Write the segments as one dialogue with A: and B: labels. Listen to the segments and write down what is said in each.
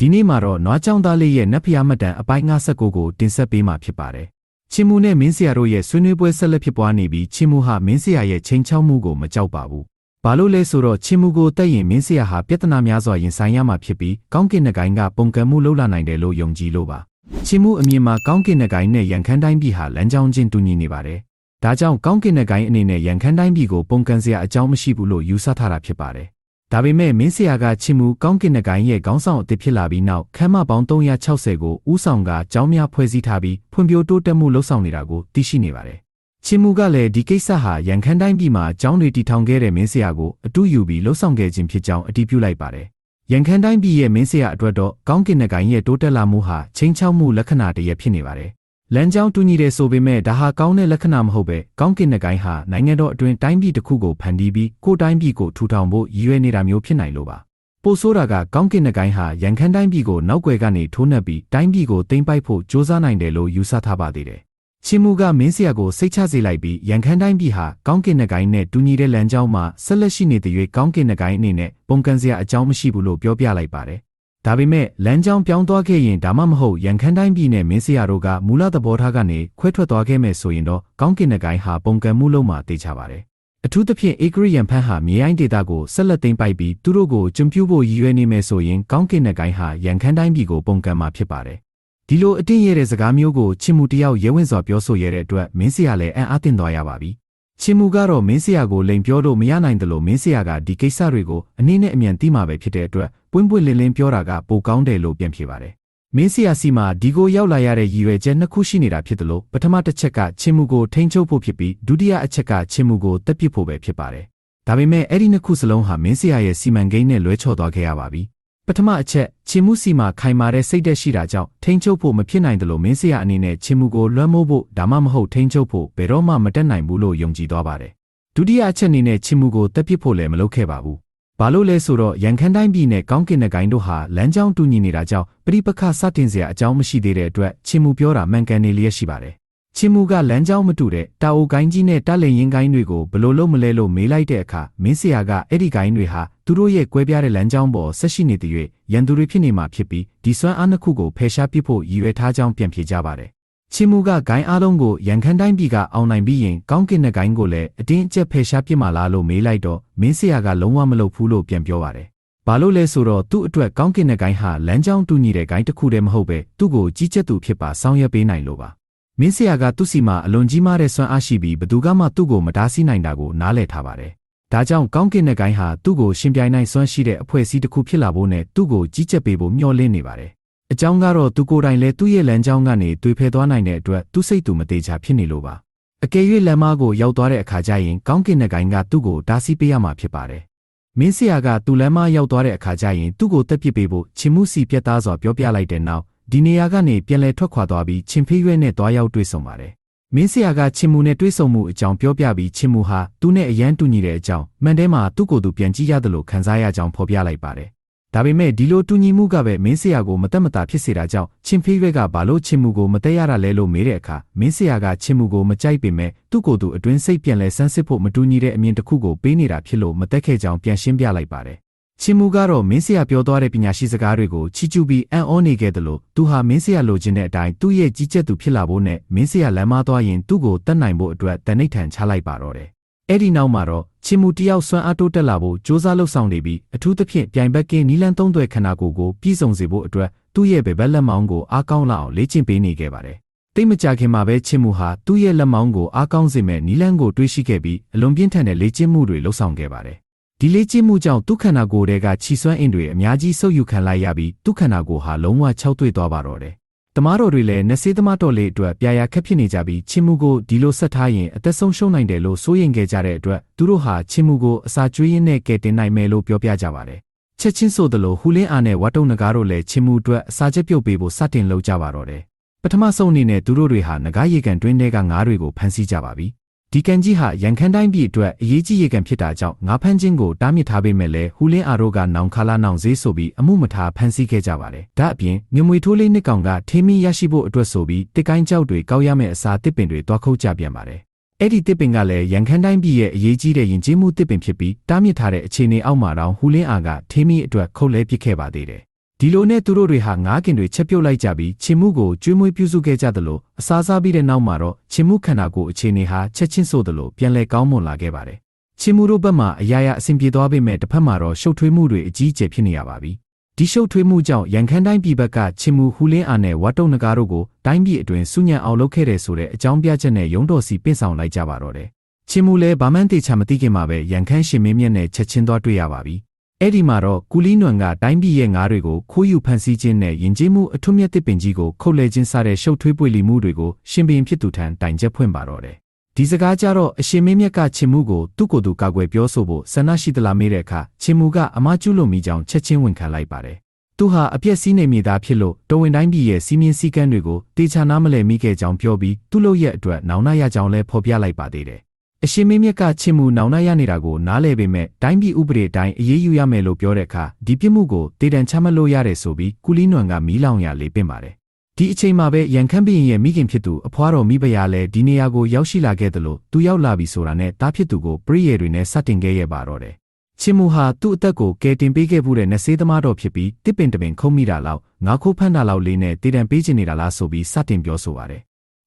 A: ဒီနေ့မှာတော့နွားချောင်းသားလေးရဲ့နတ်ဖျားမတ်တန်အပိုင်း59ကိုတင်ဆက်ပေးမှာဖြစ်ပါတယ်။ချင်းမူနဲ့မင်းဆရာတို့ရဲ့ဆွေးနွေးပွဲဆက်လက်ဖြစ်ပွားနေပြီးချင်းမူဟာမင်းဆရာရဲ့ချိန်ချောက်မှုကိုမကြောက်ပါဘူး။ဘာလို့လဲဆိုတော့ချင်းမူကိုတက်ရင်မင်းဆရာဟာပြဿနာများစွာရင်ဆိုင်ရမှာဖြစ်ပြီးကောင်းကင်နှကိုင်းကပုံကံမှုလှုပ်လာနိုင်တယ်လို့ယုံကြည်လို့ပါ။ချင်းမူအမြင်မှာကောင်းကင်နှကိုင်းနဲ့ရန်ခမ်းတိုင်းပြည်ဟာလမ်းကြောင်းချင်းတူညီနေပါတယ်။ဒါကြောင့်ကောင်းကင်နှကိုင်းအနေနဲ့ရန်ခမ်းတိုင်းပြည်ကိုပုံကံစရာအကြောင်းမရှိဘူးလို့ယူဆထားတာဖြစ်ပါတယ်။ ဒါပေမဲ့မင်းဆရာကချစ်မှုကောင်းကင်နှကိုင်းရဲ့ခေါင်းဆောင်အသစ်ဖြစ်လာပြီးနောက်ခမ်းမပေါင်း360ကိုဥဆောင်ကကျောင်းများဖွဲ့စည်းထားပြီးဖွံ့ဖြိုးတိုးတက်မှုလှုပ်ဆောင်နေတာကိုသိရှိနေပါတယ်။ချစ်မှုကလည်းဒီကိစ္စဟာရန်ခမ်းတိုင်းပြည်မှာကျောင်းတွေတည်ထောင်ခဲ့တဲ့မင်းဆရာကိုအတူယူပြီးလှုပ်ဆောင်ခဲ့ခြင်းဖြစ်ကြောင်းအတည်ပြုလိုက်ပါတယ်။ရန်ခမ်းတိုင်းပြည်ရဲ့မင်းဆရာအတွက်တော့ကောင်းကင်နှကိုင်းရဲ့တိုးတက်လာမှုဟာချင်းချောက်မှုလက္ခဏာတည်းရဖြစ်နေပါတယ်။ လမ်းကြောင်းတူညီတယ်ဆိုပေမဲ့ဒါဟာကောင်းတဲ့လက္ခဏာမဟုတ်ပဲကောင်းကင်နှကိုင်းဟာနိုင်ငံတော်အတွင်းတိုင်းပြည်တစ်ခုကိုဖန်တီးပြီးကိုယ်တိုင်းပြည်ကိုထူထောင်ဖို့ရည်ရွယ်နေတာမျိုးဖြစ်နိုင်လို့ပါပိုဆိုးတာကကောင်းကင်နှကိုင်းဟာရန်ခမ်းတိုင်းပြည်ကိုနောက်ွယ်ကနေထိုးနှက်ပြီးတိုင်းပြည်ကိုသိမ်းပိုက်ဖို့ကြိုးစားနိုင်တယ်လို့ယူဆထားပါသေးတယ်ချင်းမူကမင်းဆရာကိုစိတ်ချစေလိုက်ပြီးရန်ခမ်းတိုင်းပြည်ဟာကောင်းကင်နှကိုင်းနဲ့တူညီတဲ့လမ်းကြောင်းမှာဆက်လက်ရှိနေတဲ့၍ကောင်းကင်နှကိုင်းအနေနဲ့ပုံကန်စရာအကြောင်းမရှိဘူးလို့ပြောပြလိုက်ပါတယ် ဒါပေမဲ့လမ်းကြောင်းပြောင်းသွားခဲ့ရင်ဒါမှမဟုတ်ရန်ခမ်းတိုင်းပြည်နဲ့မင်းစရာတို့ကမူလသဘောထားကနေခွဲထွက်သွားခဲ့မယ်ဆိုရင်တော့ကောင်းကင်နှကိုင်းဟာပုံကံမှုလုံးမှာတေချပါတယ်။အထူးသဖြင့်အေဂရိယန်ဖန်ဟာမြေအိုင်းဒေတာကိုဆက်လက်သိမ်းပိုက်ပြီးသူတို့ကိုကျွံပြူဖို့ရည်ရွယ်နေမယ်ဆိုရင်ကောင်းကင်နှကိုင်းဟာရန်ခမ်းတိုင်းပြည်ကိုပုံကံမှာဖြစ်ပါတယ်။ဒီလိုအတင်းရတဲ့စကားမျိုးကိုချစ်မှုတယောက်ရဲဝင်စွာပြောဆိုရတဲ့အတွက်မင်းစရာလည်းအံ့အားသင့်သွားရပါပြီ။ ချင်းမူကတော့မင်းဆရာကိုလိန်ပြောလို့မရနိုင်တယ်လို့မင်းဆရာကဒီကိစ္စတွေကိုအနည်းနဲ့အမြန်သိမှာပဲဖြစ်တဲ့အတွက်ပွင့်ပွင့်လင်းလင်းပြောတာကပိုကောင်းတယ်လို့ပြန်ဖြေပါတယ်။မင်းဆရာစီမှာဒီကိုရောက်လာရတဲ့ရည်ရွယ်ချက်နှစ်ခုရှိနေတာဖြစ်တယ်လို့ပထမတစ်ချက်ကချင်းမူကိုထိန်းချုပ်ဖို့ဖြစ်ပြီးဒုတိယအချက်ကချင်းမူကိုတက်ပစ်ဖို့ပဲဖြစ်ပါတယ်။ဒါပေမဲ့အဲ့ဒီနှစ်ခုစလုံးဟာမင်းဆရာရဲ့စီမံကိန်းနဲ့လွဲချော်သွားခဲ့ရပါပြီ။ ပထမအချက်ချင်းမှုစီမှာခိုင်မာတဲ့စိတ်သက်ရှိတာကြောင့်ထိန်းချုပ်ဖို့မဖြစ်နိုင်တယ်လို့မင်းဆရာအနေနဲ့ချင်းမှုကိုလွှမ်းမိုးဖို့ဒါမှမဟုတ်ထိန်းချုပ်ဖို့ဘယ်တော့မှမတက်နိုင်ဘူးလို့ယုံကြည်သွားပါတယ်။ဒုတိယအချက်အနေနဲ့ချင်းမှုကိုတက်ပစ်ဖို့လည်းမလုပ်ခဲ့ပါဘူး။ဘာလို့လဲဆိုတော့ရန်ခမ်းတိုင်းပြည်နဲ့ကောင်းကင်နဂိုင်းတို့ဟာလမ်းကြောင်းတူညီနေတာကြောင့်ပြိပခစတင်စရာအကြောင်းမရှိသေးတဲ့အတွက်ချင်းမှုပြောတာမှန်ကန်နေလျက်ရှိပါတယ်။ ချင်းမှုကလမ်းကြောင်းမတူတဲ့တာအိုဂိုင်းကြီးနဲ့တက်လင်ရင်ဂိုင်းတွေကိုဘလို့လို့မလဲလို့မေးလိုက်တဲ့အခါမင်းဆရာကအဲ့ဒီဂိုင်းတွေဟာသူတို့ရဲ့ကွဲပြားတဲ့လမ်းကြောင်းပေါ်ဆက်ရှိနေတဲ့၍ရန်သူတွေဖြစ်နေမှာဖြစ်ပြီးဒီစွမ်းအားနှစ်ခုကိုဖယ်ရှားပစ်ဖို့ရည်ရွယ်ထားကြောင်းပြန်ဖြေကြပါတယ်။ချင်းမှုကဂိုင်းအားလုံးကိုရန်ခမ်းတိုင်းပြည်ကအောင်နိုင်ပြီးရင်ကောင်းကင်တဲ့ဂိုင်းကိုလည်းအတင်းအကျပ်ဖယ်ရှားပစ်မှာလားလို့မေးလိုက်တော့မင်းဆရာကလုံးဝမလုပ်ဘူးလို့ပြန်ပြောပါတယ်။ဘာလို့လဲဆိုတော့သူ့အတွက်ကောင်းကင်တဲ့ဂိုင်းဟာလမ်းကြောင်းတူညီတဲ့ဂိုင်းတစ်ခုတည်းမဟုတ်ပဲသူ့ကိုကြီးကျက်သူဖြစ်ပါဆောင်ရွက်ပေးနိုင်လို့ပါ။ မင်းဆရာကသူ့စီမှာအလွန်ကြီးမားတဲ့စွမ်းအားရှိပြီးဘသူကမှသူ့ကိုမတားဆီးနိုင်တာကိုနားလည်ထားပါတယ်။ဒါကြောင့်ကောင်းကင်တဲ့ဂိုင်းဟာသူ့ကိုရှင်ပြိုင်နိုင်စွမ်းရှိတဲ့အဖွဲ့အစည်းတစ်ခုဖြစ်လာဖို့နဲ့သူ့ကိုကြီးကျက်ပေးဖို့မျှော်လင့်နေပါတယ်။အကြောင်းကတော့သူကိုယ်တိုင်လည်းသူ့ရဲ့လမ်းကြောင်းကနေတွေ့ဖယ်သွားနိုင်တဲ့အတွက်သူ့စိတ်သူမသေးချာဖြစ်နေလို့ပါ။အကယ်၍လမ်းမကိုရောက်သွားတဲ့အခါကျရင်ကောင်းကင်တဲ့ဂိုင်းကသူ့ကိုတားဆီးပေးရမှာဖြစ်ပါတယ်။မင်းဆရာကသူ့လမ်းမရောက်သွားတဲ့အခါကျရင်သူ့ကိုတက်ပစ်ပေးဖို့ချင်မှုစီပြတ်သားစွာပြောပြလိုက်တဲ့နောက် ဒီနေရာကနေပြန်လည်ထွက်ခွာသွားပြီးချင်းဖေးရွဲ့နဲ့တွားရောက်တွေ့ဆုံပါတယ်။မင်းဆရာကချင်းမူနဲ့တွေ့ဆုံမှုအကြောင်းပြောပြပြီးချင်းမူဟာသူနဲ့အရန်တူညီတဲ့အကြောင်းမှန်တဲမှာသူ့ကိုယ်သူပြန်ကြည့်ရတယ်လို့ခံစားရကြောင်းဖော်ပြလိုက်ပါတယ်။ဒါပေမဲ့ဒီလိုတူညီမှုကပဲမင်းဆရာကိုမတက်မတာဖြစ်စေတာကြောင့်ချင်းဖေးရွဲ့ကဘာလို့ချင်းမူကိုမတက်ရတာလဲလို့မေးတဲ့အခါမင်းဆရာကချင်းမူကိုမကြိုက်ပေမဲ့သူ့ကိုယ်သူအတွင်းစိတ်ပြန်လဲဆန်းစစ်ဖို့မတူညီတဲ့အမြင်တစ်ခုကိုပေးနေတာဖြစ်လို့မတက်ခဲ့ကြောင်းပြန်ရှင်းပြလိုက်ပါတယ် ချင်းမူကတော့မင်းဆရာပြောသွားတဲ့ပညာရှိစကားတွေကိုချီကျူးပြီးအံ့ဩနေခဲ့တယ်လို့သူဟာမင်းဆရာလိုချင်တဲ့အတိုင်းသူ့ရဲ့ကြီးကျက်သူဖြစ်လာဖို့နဲ့မင်းဆရာလမ်းမသွားရင်သူ့ကိုတတ်နိုင်ဖို့အတွက်တနိဋ္ဌာန်ချလိုက်ပါတော့တယ်။အဲ့ဒီနောက်မှာတော့ချင်းမူတယောက်စွမ်းအားတိုးတက်လာဖို့စ조사လှုပ်ဆောင်နေပြီးအထူးသဖြင့်ပြိုင်ဘက်ကင်းနီလန်းသုံးသွဲခန္ဓာကိုယ်ကိုပြည့်စုံစေဖို့အတွက်သူ့ရဲ့ဘယ်ဘက်လက်မောင်းကိုအားကောင်းလာအောင်လေ့ကျင့်ပေးနေခဲ့ပါတယ်။တိတ်မကြခင်မှာပဲချင်းမူဟာသူ့ရဲ့လက်မောင်းကိုအားကောင်းစေမဲ့နီလန်းကိုတွေးရှိခဲ့ပြီးအလွန်ပြင်းထန်တဲ့လေ့ကျင့်မှုတွေလှုပ်ဆောင်ခဲ့ပါတယ် ဒီလေးကျင့်မှုကြောင့်ဒုက္ခနာကိုယ်တွေကခြီစွမ်းအင်တွေအများကြီးဆုပ်ယူခံလိုက်ရပြီးဒုက္ခနာကိုယ်ဟာလုံးဝခြောက်သွေ့သွားပါတော့တယ်။တမားတော်တွေလည်းနဆေးသမားတော်လေးအတွက်ပြာရခက်ဖြစ်နေကြပြီးချင်းမှုကိုဒီလိုဆက်ထားရင်အသက်ဆုံးရှုံးနိုင်တယ်လို့စိုးရိမ်ခဲ့ကြတဲ့အတွက်သူတို့ဟာချင်းမှုကိုအစာကျွေးရင်းနဲ့ကယ်တင်နိုင်မယ်လို့ပြောပြကြပါတယ်။ချက်ချင်းဆိုသလိုဟူလင်းအားနဲ့ဝတ်တုံနဂါတို့လည်းချင်းမှုအတွက်အစာချက်ပြုတ်ပေးဖို့စတင်လုပ်ကြပါတော့တယ်။ပထမဆုံးအနေနဲ့သူတို့တွေဟာငကားရေကန်တွင်းထဲကငါးတွေကိုဖမ်းဆီးကြပါပြီ။ ဒီကန်ကြီးဟာရန်ခမ်းတိုင်းပြည်အတွက်အရေးကြီးရေကန်ဖြစ်တာကြောင့်ငါဖမ်းခြင်းကိုတားမြစ်ထားပေမဲ့လည်းဟူလင်းအာရိုကနောင်ခါလာနောင်ဈေးဆိုပြီးအမှုမထားဖမ်းဆီးခဲ့ကြပါတယ်။ဒါအပြင်ငွေမွေထိုးလေးနှစ်ကောင်ကထေးမီရရှိဖို့အတွက်ဆိုပြီးတစ်ကိုင်းကြောက်တွေကောက်ရမယ့်အစာတစ်ပင်တွေတွားခုတ်ကြပြန်ပါတယ်။အဲ့ဒီတစ်ပင်ကလည်းရန်ခမ်းတိုင်းပြည်ရဲ့အရေးကြီးတဲ့ယဉ်ကျေးမှုတစ်ပင်ဖြစ်ပြီးတားမြစ်ထားတဲ့အခြေအနေအောက်မှာတောင်ဟူလင်းအာကထေးမီအတွက်ခုတ်လဲပစ်ခဲ့ပါသေးတယ် ဒီလိုနဲ့သူတို့တွေဟာငားကင်တွေချက်ပြုတ်လိုက်ကြပြီးချင်းမှုကိုကျွေးမွေးပြုစုခဲ့ကြသလိုအစားစားပြီးတဲ့နောက်မှာတော့ချင်းမှုခန္ဓာကိုယ်အခြေအနေဟာချက်ချင်းဆိုသလိုပြန်လည်ကောင်းမွန်လာခဲ့ပါတယ်။ချင်းမှုတို့ဘက်မှာအရာရာအဆင်ပြေသွားပေမဲ့တစ်ဖက်မှာတော့ရှုပ်ထွေးမှုတွေအကြီးအကျယ်ဖြစ်နေရပါပြီ။ဒီရှုပ်ထွေးမှုကြောင့်ရန်ခမ်းတိုင်းပြည်ဘက်ကချင်းမှုဟူလင်းအာနဲ့ဝတ်တုံနဂါတို့ကိုတိုင်းပြည်အတွင်းစုညံအောင်လုပ်ခဲ့တဲ့ဆိုတဲ့အကြောင်းပြချက်နဲ့ရုံးတော်စီပင့်ဆောင်လိုက်ကြပါတော့တယ်။ချင်းမှုလည်းဘာမှန်းတေချာမသိခင်မှာပဲရန်ခမ်းရှင်မင်းမြတ်နဲ့ချက်ချင်းသွားတွေ့ရပါပြီ။ အဲ့ဒီမှာတော့ကူလီနွန်ကတိုင်းပြည်ရဲ့ငါးတွေကိုခိုးယူဖန်ဆီးခြင်းနဲ့ယဉ်ကျေးမှုအထွတ်မြတ်တစ်ပင်ကြီးကိုခုတ်လဲခြင်းစတဲ့ရှုပ်ထွေးပွေလီမှုတွေကိုရှင်ဘရင်ဖြစ်သူထံတိုင်ချက်ဖွင့်ပါတော့တယ်။ဒီစကားကြတော့အရှင်မင်းမြတ်ကချင်မှုကိုသူ့ကိုယ်သူကာကွယ်ပြောဆိုဖို့ဆန္ဒရှိသလားမေးတဲ့အခါချင်မှုကအမကျူးလွန်မိကြောင်းချက်ချင်းဝန်ခံလိုက်ပါတယ်။သူဟာအပြက်စီးနေမိသားဖြစ်လို့တော်ဝင်တိုင်းပြည်ရဲ့စီးမြင်စည်းကမ်းတွေကိုတေချာနားမလည်မိခဲ့ကြောင်းပြောပြီးသူ့လုပ်ရဲ့အတွက်နောင်နာရကြောင်းလည်းဖော်ပြလိုက်ပါသေးတယ်။ အရှင်မင်းမြတ်ကချစ်မှုနောင်နာရနေတာကိုနားလည်ပေမဲ့တိုင်းပြည်ဥပဒေတိုင်းအေးအေးယူရမယ်လို့ပြောတဲ့အခါဒီပြစ်မှုကိုတေတံချမလို့ရတယ်ဆိုပြီးကုလီနွန်ကမီးလောင်ရလေးပင့်ပါတယ်။ဒီအချိန်မှာပဲရန်ခမ်းဘရင်ရဲ့မိခင်ဖြစ်သူအဖွားတော်မိဖုရားလည်းဒီနေရာကိုရောက်ရှိလာခဲ့တယ်လို့သူရောက်လာပြီဆိုတာနဲ့တားဖြစ်သူကိုပရိယေတွေနဲ့စတင်ခဲ့ရပါတော့တယ်။ချစ်မှုဟာသူ့အသက်ကိုကယ်တင်ပေးခဲ့မှုတဲ့နဆေးသမားတော်ဖြစ်ပြီးတစ်ပင်တပင်ခုံမိတာလောက်ငါခိုးဖမ်းတာလောက်လေးနဲ့တေတံပေးချင်နေတာလားဆိုပြီးစတင်ပြောဆိုပါတယ်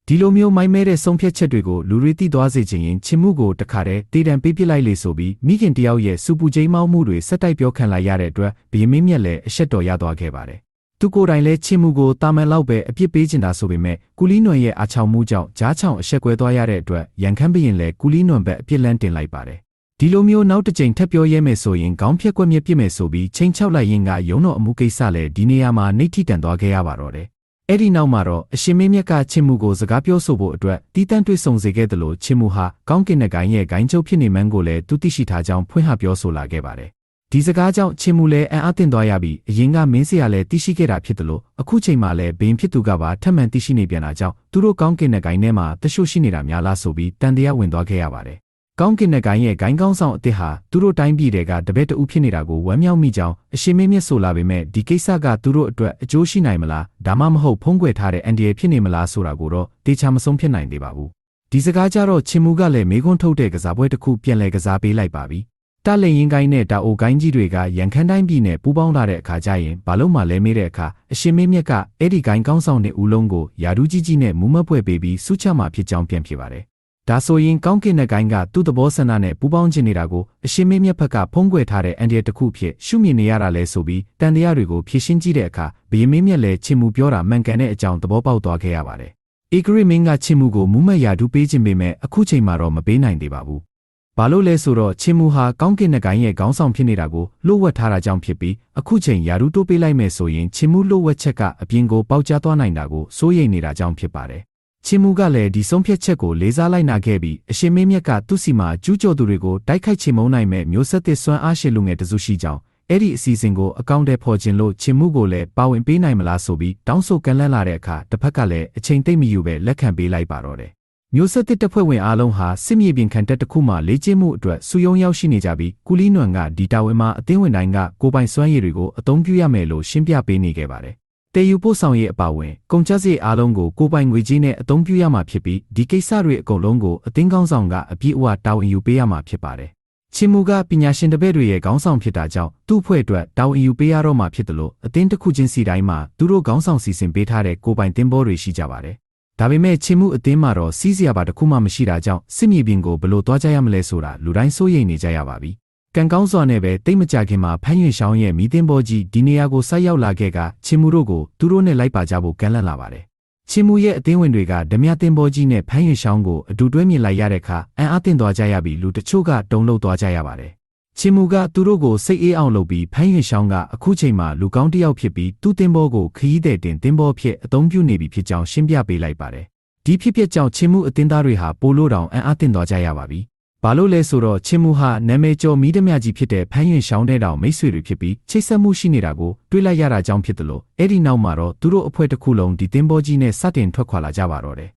A: ဒီလိုမျိုးမိုင်းမဲတဲ့ဆုံးဖြတ်ချက်တွေကိုလူတွေသိသွားစေချင်ရင်ချစ်မှုကိုတခါတည်းတေးတံပေးပစ်လိုက်လေဆိုပြီးမိခင်တယောက်ရဲ့စူပူချိန်မောက်မှုတွေစက်တိုက်ပြောခံလာရတဲ့အတွက်ဘီယမင်းမြက်လည်းအဆက်တော်ရသွားခဲ့ပါတယ်။သူကိုယ်တိုင်လည်းချစ်မှုကိုတာမန်လောက်ပဲအပြစ်ပေးချင်တာဆိုပေမဲ့ကူလီနွန်ရဲ့အားချောင်မှုကြောင့်ဂျားချောင်အဆက်ကွဲသွားရတဲ့အတွက်ရန်ခမ်းဘရင်လည်းကူလီနွန်ဘက်အပြစ်လန်းတင်လိုက်ပါတယ်။ဒီလိုမျိုးနောက်တစ်ကြိမ်ထပ်ပြောရဲမယ်ဆိုရင်ခေါင်းဖြက်ကွက်မြက်ပြစ်မယ်ဆိုပြီးချိန်ချောက်လိုက်ရင်ကရုံတော်အမှုကိစ္စလည်းဒီနေရာမှာနှိဋ္ဌိတန်သွားခဲ့ရပါတော့တယ် အဲ့ဒီနောက်မှာတော့အရှင်မင်းမြတ်ကချစ်မှုကိုစကားပြောဆိုဖို့အတွက်တီးတန့်တွေ့ဆုံစေခဲ့တယ်လို့ချစ်မှုဟာကောင်းကင်တဲ့ဂိုင်းရဲ့ဂိုင်းချုပ်ဖြစ်နေမှန်းကိုလည်းသူသိရှိထားကြောင်းဖွင့်ဟပြောဆိုလာခဲ့ပါတယ်။ဒီစကားကြောင့်ချစ်မှုလည်းအံ့အားသင့်သွားရပြီးအရင်ကမင်းစရာလည်းသိရှိခဲ့တာဖြစ်တယ်လို့အခုချိန်မှလည်းဘင်းဖြစ်သူကပါထပ်မံသိရှိနေပြန်တာကြောင့်သူတို့ကောင်းကင်တဲ့ဂိုင်းထဲမှာတရှို့ရှိနေတာများလားဆိုပြီးတန်တရားဝင်သွားခဲ့ရပါတယ်။ ကောင်းကင်တဲ့ဂိုင်းရဲ့ဂိုင်းကောင်းဆောင်အစ်စ်ဟာသူတို့တိုင်းပြည်တွေကတပည့်တဦးဖြစ်နေတာကိုဝမ်းမြောက်မိကြောင်းအရှင်မင်းမြတ်ဆိုလာပေမဲ့ဒီကိစ္စကသူတို့အတွက်အကျိုးရှိနိုင်မလားဒါမှမဟုတ်ဖုံးကွယ်ထားတဲ့အန်ဒီရဖြစ်နေမလားဆိုတာကိုတော့တေချာမဆုံးဖြစ်နိုင်သေးပါဘူးဒီစကားကြတော့ချင်းမူကလည်းမေခွန်းထုတ်တဲ့ကစားပွဲတစ်ခုပြန်လဲကစားပေးလိုက်ပါပြီတလင်ရင်ကိုင်းနဲ့တာအိုကိုင်းကြီးတွေကရန်ခမ်းတိုင်းပြည်နဲ့ပူးပေါင်းလာတဲ့အခါကျရင်ဘာလို့မှလဲမေးတဲ့အခါအရှင်မင်းမြတ်ကအဲ့ဒီကိုင်းကောင်းဆောင်တဲ့ဦးလုံးကိုယာဒူးကြီးကြီးနဲ့မူးမပွဲပေးပြီးစုချမှဖြစ်ကြောင်းပြန်ဖြစ်ပါတယ် ဒါဆိုရင်ကောင်းကင်တဲ့ဂိုင်းကသူ့သဘောဆန္ဒနဲ့ပူပေါင်းချင်နေတာကိုအရှင်မင်းမြတ်ဘက်ကဖုံးကွယ်ထားတဲ့အန်ဒီရတစ်ခုဖြစ်ရှုမြင်နေရတာလဲဆိုပြီးတန်တရားတွေကိုဖြည့်ရှင်းကြည့်တဲ့အခါဘယင်းမင်းမြတ်လည်းချစ်မှုပြောတာမှန်ကန်တဲ့အကြောင်းသဘောပေါက်သွားခဲ့ရပါတယ်။ဧကရိမင်းကချစ်မှုကိုမူးမတ်ရာဒူးပေးခြင်းပေမဲ့အခုချိန်မှာတော့မပေးနိုင်သေးပါဘူး။ဘာလို့လဲဆိုတော့ချစ်မှုဟာကောင်းကင်တဲ့ဂိုင်းရဲ့ခေါင်းဆောင်ဖြစ်နေတာကိုလှုပ်ဝက်ထားတာကြောင့်ဖြစ်ပြီးအခုချိန်ရာဒူးတိုးပေးလိုက်မယ်ဆိုရင်ချစ်မှုလှုပ်ဝက်ချက်ကအပြင်ကိုပေါက်ကြားသွားနိုင်တာကိုစိုးရိမ်နေတာကြောင့်ဖြစ်ပါတယ်။ ချင်းမူကလည်းဒီဆုံးဖြတ်ချက်ကိုလေးစားလိုက်နာခဲ့ပြီးအရှင်မင်းမြတ်ကသူ့စီမှာကျူးကျော်သူတွေကိုတိုက်ခိုက်ချေမှုန်းနိုင်မဲ့မျိုးဆက်သစ်စွမ်းအားရှိလူငယ်တစုရှိကြောင်းအဲ့ဒီအစီအစဉ်ကိုအကောင့်ထဲပေါ်ခြင်းလို့ချင်းမှုကိုလည်းပါဝင်ပေးနိုင်မလားဆိုပြီးတောင်းဆိုကန့်လန့်လာတဲ့အခါတစ်ဖက်ကလည်းအချိန်သိမ့်မယူပဲလက်ခံပေးလိုက်ပါတော့တယ်မျိုးဆက်သစ်တပ်ဖွဲ့ဝင်အားလုံးဟာစစ်မြေပြင်ခံတပ်တစ်ခုမှလေ့ကျင့်မှုအတွက်စုယုံရောက်ရှိနေကြပြီးကုလီနွန်ကဒီတာဝန်မှာအသင်းဝင်တိုင်းကကိုပိုင်စွမ်းရည်တွေကိုအသုံးပြုရမယ်လို့ရှင်းပြပေးနေခဲ့ပါတယ် တည်ယူပို့ဆောင်ရေးအပါအဝင်ကုန်ကျစရိတ်အားလုံးကိုကိုပိုင်ငွေကြေးနဲ့အသုံးပြုရမှာဖြစ်ပြီးဒီကိစ္စတွေအကုန်လုံးကိုအသင်းကောင်းဆောင်ကအပြည့်အဝတာဝန်ယူပေးရမှာဖြစ်ပါတယ်။ချင်းမူကပညာရှင်တပည့်တွေရဲ့ခေါင်းဆောင်ဖြစ်တာကြောင့်သူ့ဖွဲ့အတွက်တာဝန်ယူပေးရတော့မှာဖြစ်တယ်လို့အသင်းတစ်ခုချင်းစီတိုင်းမှာသူတို့ခေါင်းဆောင်စီစဉ်ပေးထားတဲ့ကိုပိုင်တင်ဘောတွေရှိကြပါတယ်။ဒါပေမဲ့ချင်းမှုအသင်းမှာတော့စီးစရာပါတစ်ခုမှမရှိတာကြောင့်စစ်မြေပြင်ကိုဘယ်လိုသွားကြရမလဲဆိုတာလူတိုင်းစိုးရိမ်နေကြရပါပြီ။ ကံကောင်းစွာနဲ့ပဲတိတ်မကြခင်မှာဖမ်းရင်ရှောင်းရဲ့မိသင်းဘောကြီးဒီနေရာကိုဆိုက်ရောက်လာခဲ့ကချင်းမှုတို့ကိုသူတို့နဲ့လိုက်ပါကြဖို့ကမ်းလှမ်းလာပါတယ်။ချင်းမှုရဲ့အသင်းဝင်တွေကဓမြသင်းဘောကြီးနဲ့ဖမ်းရင်ရှောင်းကိုအတူတွဲမြင်လိုက်ရတဲ့အခါအံ့အားသင့်သွားကြရပြီးလူတချို့ကတုံလှုပ်သွားကြရပါတယ်။ချင်းမှုကသူတို့ကိုစိတ်အေးအောင်လုပ်ပြီးဖမ်းရင်ရှောင်းကအခုချိန်မှာလူကောင်းတစ်ယောက်ဖြစ်ပြီးသူ့သင်းဘောကိုခရီးတဲ့တင်သင်းဘောဖြစ်အသုံးပြုနေပြီဖြစ်ကြောင်းရှင်းပြပေးလိုက်ပါတယ်။ဒီဖြစ်ပျက်ကြောင့်ချင်းမှုအသင်းသားတွေဟာပိုလို့တောင်အံ့အားသင့်သွားကြရပါပြီ။ ဘာလို့လဲဆိုတော့ချင်းမူဟာနာမည်ကျော်မီးဓမြကြီးဖြစ်တဲ့ဖမ်းရင်ရှောင်းတဲ့တောင်မိတ်ဆွေတွေဖြစ်ပြီးချိတ်ဆက်မှုရှိနေတာကိုတွေးလိုက်ရတာကြောင့်ဖြစ်တယ်လို့အဲ့ဒီနောက်မှာတော့သူတို့အဖွဲ့တစ်ခုလုံးဒီတင်းဘောကြီးနဲ့စတင်ထွက်ခွာလာကြပါတော့တယ်